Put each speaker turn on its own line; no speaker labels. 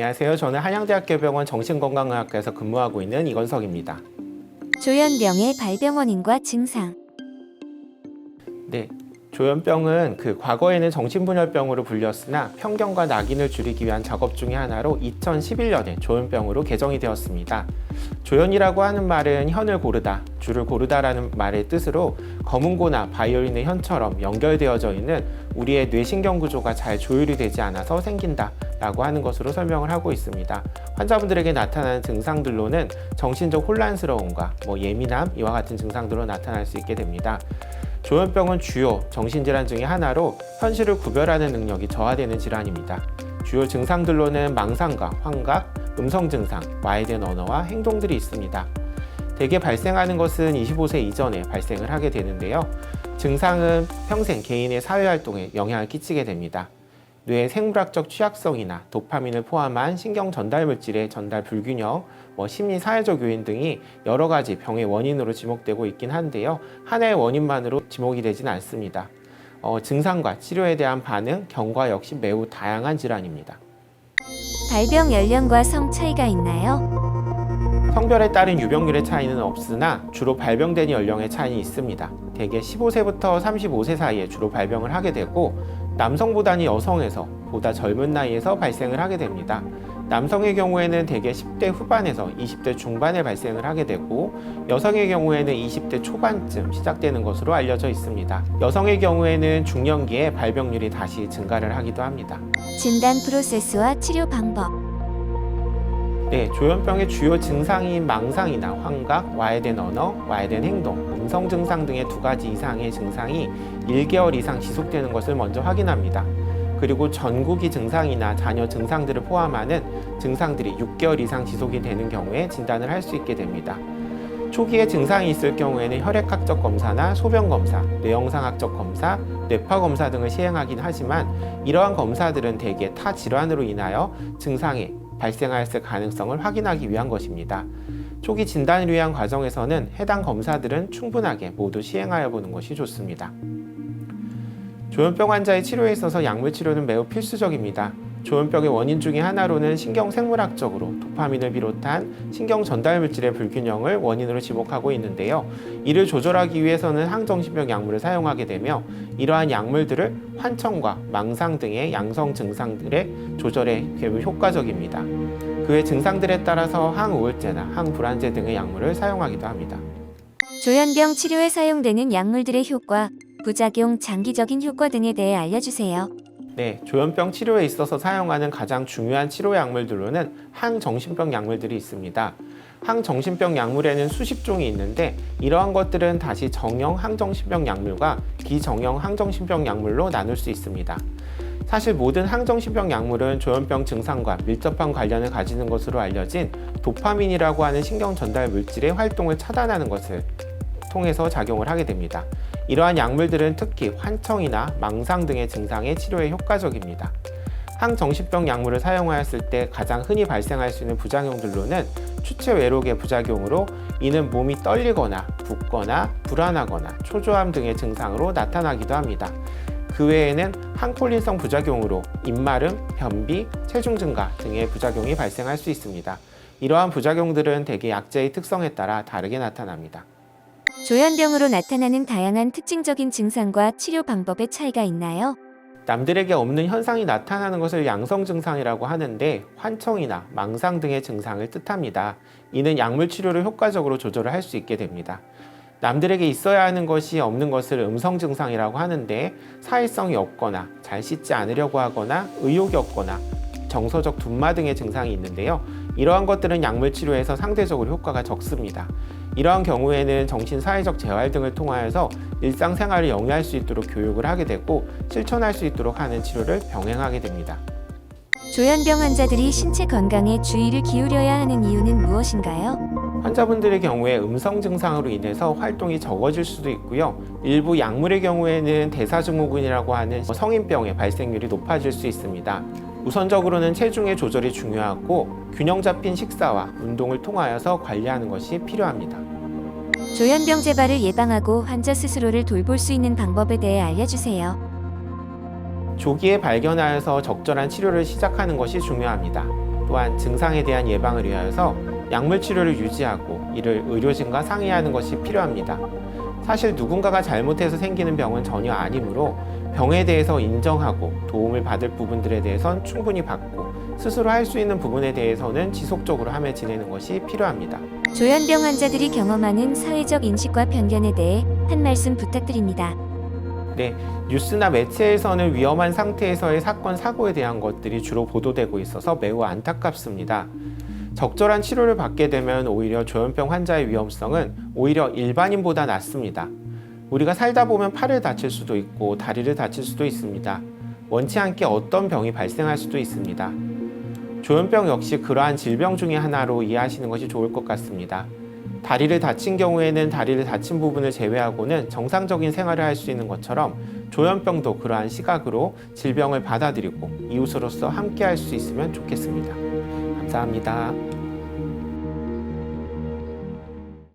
안녕하세요. 저는 한양대학교병원 정신건강의학과에서 근무하고 있는 이건석입니다.
조현병의 발병 원인과 증상.
네. 조현병은 그 과거에는 정신분열병으로 불렸으나 편견과 낙인을 줄이기 위한 작업 중의 하나로 2011년에 조현병으로 개정이 되었습니다. 조현이라고 하는 말은 현을 고르다, 줄을 고르다라는 말의 뜻으로 검은고나 바이올린의 현처럼 연결되어져 있는 우리의 뇌신경 구조가 잘 조율이 되지 않아서 생긴다 라고 하는 것으로 설명을 하고 있습니다. 환자분들에게 나타나는 증상들로는 정신적 혼란스러움과 뭐 예민함 이와 같은 증상들로 나타날 수 있게 됩니다. 조현병은 주요 정신질환 중의 하나로 현실을 구별하는 능력이 저하되는 질환입니다. 주요 증상들로는 망상과 환각, 음성 증상, 와해된 언어와 행동들이 있습니다. 대개 발생하는 것은 25세 이전에 발생을 하게 되는데요. 증상은 평생 개인의 사회활동에 영향을 끼치게 됩니다. 뇌의 생물학적 취약성이나 도파민을 포함한 신경 전달 물질의 전달 불균형, 뭐 심리 사회적 요인 등이 여러 가지 병의 원인으로 지목되고 있긴 한데요. 하나의 원인만으로 지목이 되진 않습니다. 어, 증상과 치료에 대한 반응, 경과 역시 매우 다양한 질환입니다.
발병 연령과 성 차이가 있나요?
성별에 따른 유병률의 차이는 없으나 주로 발병된 연령의 차이는 있습니다. 대개 15세부터 35세 사이에 주로 발병을 하게 되고 남성보다는 여성에서 보다 젊은 나이에서 발생을 하게 됩니다. 남성의 경우에는 대개 10대 후반에서 20대 중반에 발생을 하게 되고 여성의 경우에는 20대 초반쯤 시작되는 것으로 알려져 있습니다. 여성의 경우에는 중년기에 발병률이 다시 증가를 하기도 합니다.
진단 프로세스와 치료 방법.
네, 조현병의 주요 증상인 망상이나 환각, 와해된 언어, 와해된 행동, 음성 증상 등의 두 가지 이상의 증상이 1개월 이상 지속되는 것을 먼저 확인합니다. 그리고 전구기 증상이나 잔여 증상들을 포함하는 증상들이 6개월 이상 지속이 되는 경우에 진단을 할 수 있게 됩니다. 초기에 증상이 있을 경우에는 혈액학적 검사나 소변 검사, 뇌영상학적 검사, 뇌파 검사 등을 시행하긴 하지만 이러한 검사들은 대개 타 질환으로 인하여 증상이 발생하였을 가능성을 확인하기 위한 것입니다. 초기 진단을 위한 과정에서는 해당 검사들은 충분하게 모두 시행하여 보는 것이 좋습니다. 조현병 환자의 치료에 있어서 약물 치료는 매우 필수적입니다. 조현병의 원인 중의 하나로는 신경생물학적으로 도파민을 비롯한 신경 전달 물질의 불균형을 원인으로 지목하고 있는데요. 이를 조절하기 위해서는 항정신병 약물을 사용하게 되며 이러한 약물들을 환청과 망상 등의 양성 증상들의 조절에 매우 효과적입니다. 그외 증상들에 따라서 항우울제나 항불안제 등의 약물을 사용하기도 합니다.
조현병 치료에 사용되는 약물들의 효과, 부작용, 장기적인 효과 등에 대해 알려주세요.
네, 조현병 치료에 있어서 사용하는 가장 중요한 치료 약물들로는 항정신병 약물들이 있습니다. 항정신병 약물에는 수십 종이 있는데 이러한 것들은 다시 정형 항정신병 약물과 비정형 항정신병 약물로 나눌 수 있습니다. 사실 모든 항정신병 약물은 조현병 증상과 밀접한 관련을 가지는 것으로 알려진 도파민이라고 하는 신경 전달 물질의 활동을 차단하는 것을 통해서 작용을 하게 됩니다. 이러한 약물들은 특히 환청이나 망상 등의 증상의 치료에 효과적입니다. 항정신병 약물을 사용하였을 때 가장 흔히 발생할 수 있는 부작용들로는 추체 외록의 부작용으로 이는 몸이 떨리거나 붓거나 불안하거나 초조함 등의 증상으로 나타나기도 합니다. 그 외에는 항콜린성 부작용으로 입마름, 변비, 체중 증가 등의 부작용이 발생할 수 있습니다. 이러한 부작용들은 대개 약제의 특성에 따라 다르게 나타납니다.
조현병으로 나타나는 다양한 특징적인 증상과 치료 방법의 차이가 있나요?
남들에게 없는 현상이 나타나는 것을 양성 증상이라고 하는데 환청이나 망상 등의 증상을 뜻합니다. 이는 약물 치료를 효과적으로 조절을 할 수 있게 됩니다. 남들에게 있어야 하는 것이 없는 것을 음성 증상이라고 하는데 사회성이 없거나 잘 씻지 않으려고 하거나 의욕이 없거나 정서적 둔마 등의 증상이 있는데요. 이러한 것들은 약물 치료에서 상대적으로 효과가 적습니다. 이러한 경우에는 정신 사회적 재활 등을 통하여서 일상생활을 영위할 수 있도록 교육을 하게 되고 실천할 수 있도록 하는 치료를 병행하게 됩니다.
조현병 환자들이 신체 건강에 주의를 기울여야 하는 이유는 무엇인가요?
환자분들의 경우에 음성 증상으로 인해서 활동이 적어질 수도 있고요. 일부 약물의 경우에는 대사증후군이라고 하는 성인병의 발생률이 높아질 수 있습니다. 우선적으로는 체중의 조절이 중요하고 균형 잡힌 식사와 운동을 통하여서 관리하는 것이 필요합니다.
조현병 재발을 예방하고 환자 스스로를 돌볼 수 있는 방법에 대해 알려주세요.
조기에 발견하여서 적절한 치료를 시작하는 것이 중요합니다. 또한 증상에 대한 예방을 위하여서 약물 치료를 유지하고 이를 의료진과 상의하는 것이 필요합니다. 사실 누군가가 잘못해서 생기는 병은 전혀 아니므로 병에 대해서 인정하고 도움을 받을 부분들에 대해선 충분히 받고 스스로 할 수 있는 부분에 대해서는 지속적으로 하며 지내는 것이 필요합니다.
조현병 환자들이 경험하는 사회적 인식과 편견에 대해 한 말씀 부탁드립니다.
네, 뉴스나 매체에서는 위험한 상태에서의 사건, 사고에 대한 것들이 주로 보도되고 있어서 매우 안타깝습니다. 적절한 치료를 받게 되면 오히려 조현병 환자의 위험성은 오히려 일반인보다 낮습니다. 우리가 살다 보면 팔을 다칠 수도 있고 다리를 다칠 수도 있습니다. 원치 않게 어떤 병이 발생할 수도 있습니다. 조현병 역시 그러한 질병 중의 하나로 이해하시는 것이 좋을 것 같습니다. 다리를 다친 경우에는 다리를 다친 부분을 제외하고는 정상적인 생활을 할 수 있는 것처럼 조현병도 그러한 시각으로 질병을 받아들이고 이웃으로서 함께 할 수 있으면 좋겠습니다. 감사합니다.